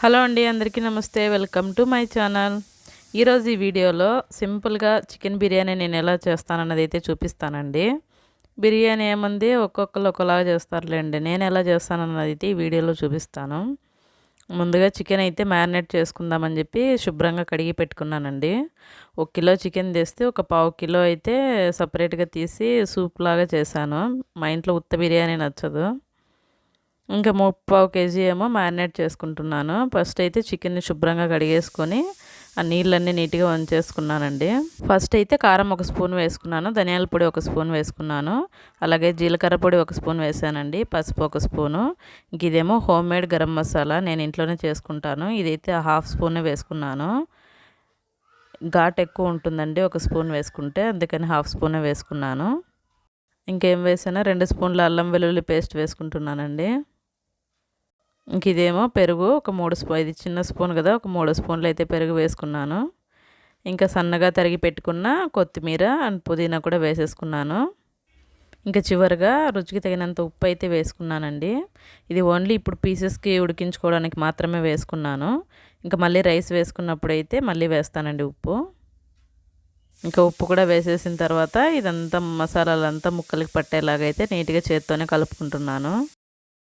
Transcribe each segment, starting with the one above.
Hello అండి అందరికీ నమస్తే వెల్కమ్ టు మై ఛానల్. ఈరోజు ఈ వీడియోలో సింపుల్గా చికెన్ బిర్యానీ నేను ఎలా చేస్తానన్నది అయితే చూపిస్తానండి. బిర్యానీ ఏముంది? ఒక్కొక్కరు ఒకలాగా చేస్తారులేండి. నేను ఎలా చేస్తానన్నది అయితే ఈ వీడియోలో చూపిస్తాను. ముందుగా చికెన్ అయితే మ్యారినేట్ చేసుకుందామని చెప్పి శుభ్రంగా కడిగి పెట్టుకున్నానండి. ఒక కిలో చికెన్ తెస్తే ఒక పావు కిలో అయితే సపరేట్గా తీసి సూప్ లాగా చేశాను. మా ఇంట్లో ఉత్త బిర్యానీ నచ్చదు. ఇంకా ముప్పావు కేజీ ఏమో మ్యారినేట్ చేసుకుంటున్నాను. ఫస్ట్ అయితే చికెన్ని శుభ్రంగా కడిగేసుకొని ఆ నీళ్ళన్నీ నీట్గా వంచేసుకున్నానండి. ఫస్ట్ అయితే కారం ఒక స్పూన్ వేసుకున్నాను ధనియాల పొడి ఒక స్పూన్ వేసుకున్నాను అలాగే జీలకర్ర పొడి ఒక స్పూన్ వేసానండి పసుపు ఒక స్పూను. ఇంక ఇదేమో హోమ్ మేడ్ గరం మసాలా నేను ఇంట్లోనే చేసుకుంటాను ఇదైతే హాఫ్ స్పూనే వేసుకున్నాను. ఘాట్ ఎక్కువ ఉంటుందండి ఒక స్పూన్ వేసుకుంటే అందుకని హాఫ్ స్పూనే వేసుకున్నాను. ఇంకేం వేసాను రెండు స్పూన్ల అల్లం వెల్లుల్లి పేస్ట్ వేసుకుంటున్నానండి. ఇంక ఇదేమో పెరుగు ఒక మూడు స్పూ ఇది చిన్న స్పూన్ కదా ఒక మూడు స్పూన్లు అయితే పెరుగు వేసుకున్నాను. ఇంకా సన్నగా తరిగి పెట్టుకున్న కొత్తిమీర అండ్ పుదీనా కూడా వేసేసుకున్నాను. ఇంకా చివరిగా రుచికి తగినంత ఉప్పు అయితే వేసుకున్నానండి. ఇది ఓన్లీ ఇప్పుడు పీసెస్కి ఉడికించుకోవడానికి మాత్రమే వేసుకున్నాను. ఇంకా మళ్ళీ రైస్ వేసుకున్నప్పుడు అయితే మళ్ళీ వేస్తానండి ఉప్పు. ఇంకా ఉప్పు కూడా వేసేసిన తర్వాత ఇదంతా మసాలాలంతా ముక్కలకి పట్టేలాగైతే నీట్గా చేత్తోనే కలుపుకుంటున్నాను.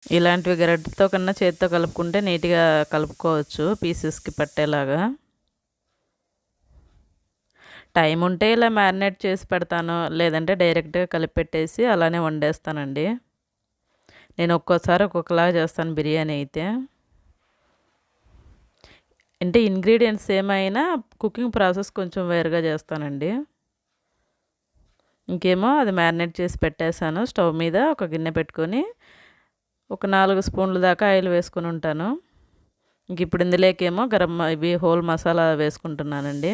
ఇలాంటివి గరిటతో కన్నా చేతితో కలుపుకుంటే నీట్గా కలుపుకోవచ్చు పీసెస్కి పట్టేలాగా. టైం ఉంటే ఇలా మ్యారినేట్ చేసి పెడతాను లేదంటే డైరెక్ట్గా కలిపి పెట్టేసి అలానే వండేస్తానండి. నేను ఒక్కోసారి ఒక్కొక్కలాగా చేస్తాను బిర్యానీ అయితే. అంటే ఇంగ్రీడియంట్స్ ఏమైనా కుకింగ్ ప్రాసెస్ కొంచెం వేరుగా చేస్తానండి. ఇంకేమో అది మ్యారినేట్ చేసి పెట్టేశాను స్టవ్ మీద ఒక గిన్నె పెట్టుకొని ఒక నాలుగు స్పూన్ల దాకా ఆయిల్ వేసుకుని ఉంటాను. ఇంక ఇప్పుడు ఇందులోకేమో గరం ఇవి హోల్ మసాలా వేసుకుంటున్నానండి.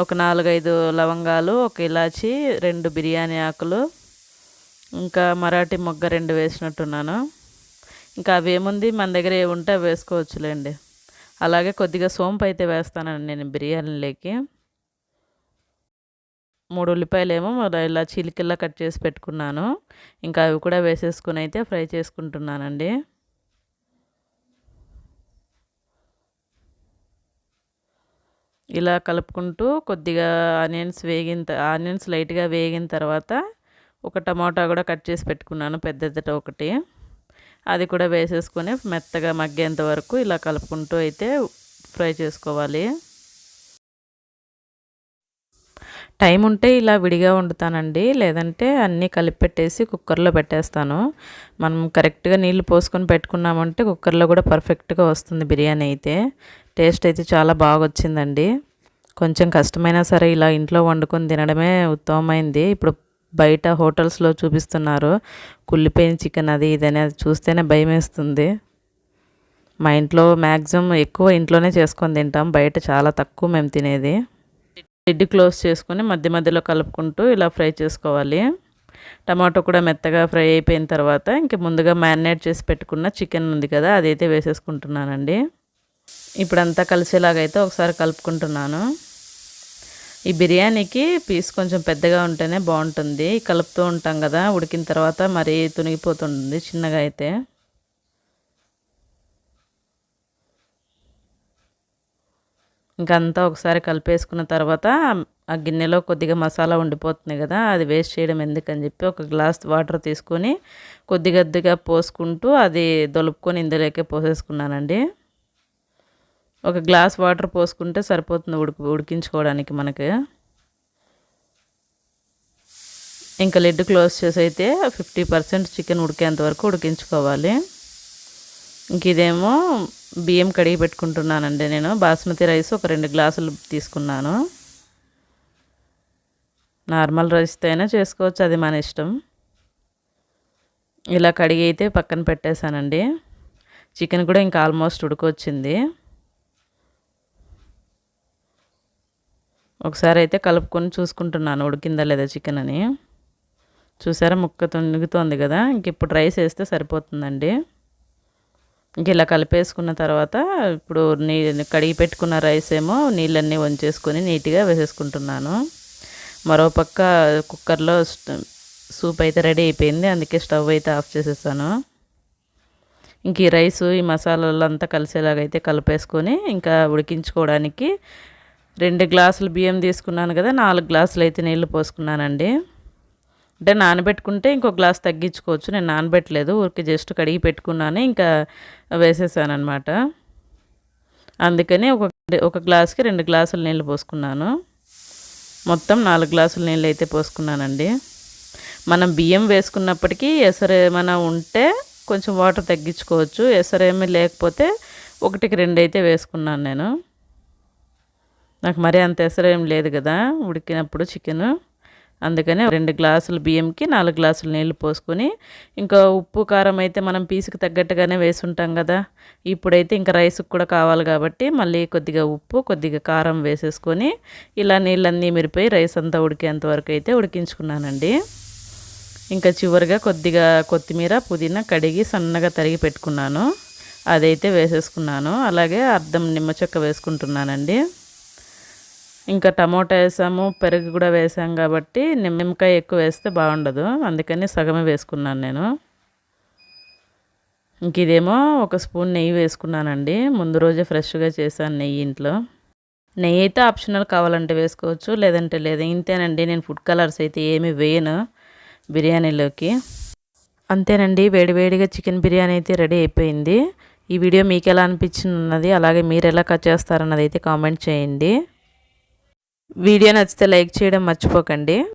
ఒక నాలుగైదు లవంగాలు ఒక ఇలాచి రెండు బిర్యానీ ఆకులు ఇంకా మరాఠీ మొగ్గ రెండు వేసినట్టున్నాను. ఇంకా అవేముంది? మన దగ్గర ఏ ఉంటే వేసుకోవచ్చులేండి. అలాగే కొద్దిగా సోంపు అయితే వేస్తానండి నేను బిర్యానీలోకి. మూడు ఉల్లిపాయలు ఏమో ఇలా చిలికిల్లా కట్ చేసి పెట్టుకున్నాను. ఇంకా అవి కూడా వేసేసుకుని అయితే ఫ్రై చేసుకుంటున్నానండి. ఇలా కలుపుకుంటూ కొద్దిగా ఆనియన్స్ వేగిన ఆనియన్స్ లైట్గా వేగిన తర్వాత ఒక టమాటా కూడా కట్ చేసి పెట్టుకున్నాను పెద్దది ఒకటి. అది కూడా వేసేసుకొని మెత్తగా మగ్గేంత వరకు ఇలా కలుపుకుంటూ అయితే ఫ్రై చేసుకోవాలి. టైం ఉంటే ఇలా విడిగా వండుతానండి. లేదంటే అన్నీ కలిపి పెట్టేసి కుక్కర్లో పెట్టేస్తాను. మనం కరెక్ట్గా నీళ్ళు పోసుకొని పెట్టుకున్నామంటే కుక్కర్లో కూడా పర్ఫెక్ట్గా వస్తుంది బిర్యానీ అయితే. టేస్ట్ అయితే చాలా బాగా వచ్చిందండి కొంచెం కష్టమైనా సరే ఇలా ఇంట్లో వండుకొని తినడమే ఉత్తమమైంది. ఇప్పుడు బయట హోటల్స్లో చూపిస్తున్నారు. కుళ్ళిపోయిన చికెన్ అది ఇదని అది చూస్తేనే భయం వేస్తుంది మా ఇంట్లో మ్యాక్సిమం ఎక్కువ ఇంట్లోనే చేసుకొని తింటాం. బయట చాలా తక్కువ మేము తినేది. లిడ్ క్లోజ్ చేసుకొని మధ్య మధ్యలో కలుపుకుంటూ ఇలా ఫ్రై చేసుకోవాలి. టమాటో కూడా మెత్తగా ఫ్రై అయిపోయిన తర్వాత ఇంక ముందుగా మ్యారినేట్ చేసి పెట్టుకున్న చికెన్ ఉంది కదా అదైతే వేసేసుకుంటున్నానండి. ఇప్పుడంతా కలిసేలాగైతే ఒకసారి కలుపుకుంటున్నాను. ఈ బిర్యానీకి పీస్ కొంచెం పెద్దగా ఉంటేనే బాగుంటుంది. కలుపుతూ ఉంటాం కదా ఉడికిన తర్వాత మరీ తునిగిపోతుంటుంది చిన్నగా అయితే. ఇంకంతా ఒకసారి కలిపేసుకున్న తర్వాత ఆ గిన్నెలో కొద్దిగా మసాలా ఉండిపోతుంది కదా అది వేస్ట్ చేయడం ఎందుకని చెప్పి ఒక గ్లాస్ వాటర్ తీసుకొని కొద్ది కొద్దిగా పోసుకుంటూ అది దొలుపుకొని ఇందులోకే పోసేసుకున్నానండి. ఒక గ్లాస్ వాటర్ పోసుకుంటే సరిపోతుంది ఉడికి ఉడికించుకోవడానికి మనకి. ఇంకా లిడ్ క్లోజ్ చేసి అయితే ఫిఫ్టీ పర్సెంట్ చికెన్ ఉడికేంత వరకు ఉడికించుకోవాలి. ఇంక ఇదేమో బియ్యం కడిగి పెట్టుకుంటున్నానండి నేను. బాస్మతి రైస్ ఒక రెండు గ్లాసులు తీసుకున్నాను. నార్మల్ రైస్తో అయినా చేసుకోవచ్చు అది మన ఇష్టం. ఇలా కడిగి అయితే పక్కన పెట్టేశానండి. చికెన్ కూడా ఇంకా ఆల్మోస్ట్ ఉడికొచ్చింది. ఒకసారి అయితే కలుపుకొని చూసుకుంటున్నాను ఉడికిందా లేదా చికెన్ అని. చూసారా ముక్క తొనిగుతోంది కదా ఇంక ఇప్పుడు రైస్ వేస్తే సరిపోతుందండి. ఇంక ఇలా కలిపేసుకున్న తర్వాత ఇప్పుడు నీ కడిగి పెట్టుకున్న రైస్ ఏమో నీళ్ళన్నీ వంచేసుకొని నీట్గా వేసేసుకుంటున్నాను. మరోపక్క కుక్కర్లో సూప్ అయితే రెడీ అయిపోయింది. అందుకే స్టవ్ అయితే ఆఫ్ చేసేసాను. ఇంక ఈ రైస్ ఈ మసాలాలు అంతా కలిసేలాగైతే కలిపేసుకొని ఇంకా ఉడికించుకోవడానికి రెండు గ్లాసులు బియ్యం తీసుకున్నాను కదా నాలుగు గ్లాసులు అయితే నీళ్ళు పోసుకున్నానండి. అంటే నానబెట్టుకుంటే ఇంకో గ్లాస్ తగ్గించుకోవచ్చు. నేను నానబెట్టలేదు ఊరికి జస్ట్ కడిగి పెట్టుకున్నాను ఇంకా వేసేసాను అనమాట అందుకని ఒక ఒక గ్లాస్కి రెండు గ్లాసులు నీళ్ళు పోసుకున్నాను. మొత్తం నాలుగు గ్లాసులు నీళ్ళు అయితే పోసుకున్నానండి. మనం బియ్యం వేసుకున్నప్పటికీ ఎసరు ఏమైనా ఉంటే కొంచెం వాటర్ తగ్గించుకోవచ్చు. ఎసరేమీ లేకపోతే ఒకటికి రెండు అయితే వేసుకున్నాను నేను. నాకు మరీ అంత ఎసరేం లేదు కదా ఉడికినప్పుడు చికెను. అందుకని రెండు గ్లాసులు బియ్యంకి నాలుగు గ్లాసులు నీళ్ళు పోసుకొని ఇంకా ఉప్పు కారం అయితే మనం పీసుకు తగ్గట్టుగానే వేసుంటాం కదా. ఇప్పుడైతే ఇంకా రైస్కి కూడా కావాలి కాబట్టి మళ్ళీ కొద్దిగా ఉప్పు కొద్దిగా కారం వేసేసుకొని ఇలా నీళ్ళన్నీ మిరిపోయి రైస్ అంతా ఉడికేంత వరకు అయితే ఉడికించుకున్నానండి. ఇంకా చివరిగా కొద్దిగా కొత్తిమీర పుదీనా కడిగి సన్నగా తరిగి పెట్టుకున్నాను. అదైతే వేసేసుకున్నాను. అలాగే అర్ధం నిమ్మ చెక్క వేసుకుంటున్నానండి. ఇంకా టమోటా వేసాము పెరుగు కూడా వేసాం కాబట్టి నిమ్మకాయ ఎక్కువ వేస్తే బాగుండదు. అందుకని సగమే వేసుకున్నాను నేను. ఇంక ఇదేమో ఒక స్పూన్ నెయ్యి వేసుకున్నానండి. ముందు రోజే ఫ్రెష్గా చేశాను నెయ్యి ఇంట్లో. నెయ్యి అయితే ఆప్షనల్ కావాలంటే వేసుకోవచ్చు లేదంటే లేదు. ఇంతేనండి నేను ఫుడ్ కలర్స్ అయితే ఏమి వేయను బిర్యానీలోకి. అంతేనండి వేడివేడిగా చికెన్ బిర్యానీ అయితే రెడీ అయిపోయింది. ఈ వీడియో మీకు ఎలా అనిపించింది అలాగే మీరు ఎలా కట్ చేస్తారన్నది అయితే కామెంట్ చేయండి. వీడియో నచ్చితే లైక్ చేయడం మర్చిపోకండి.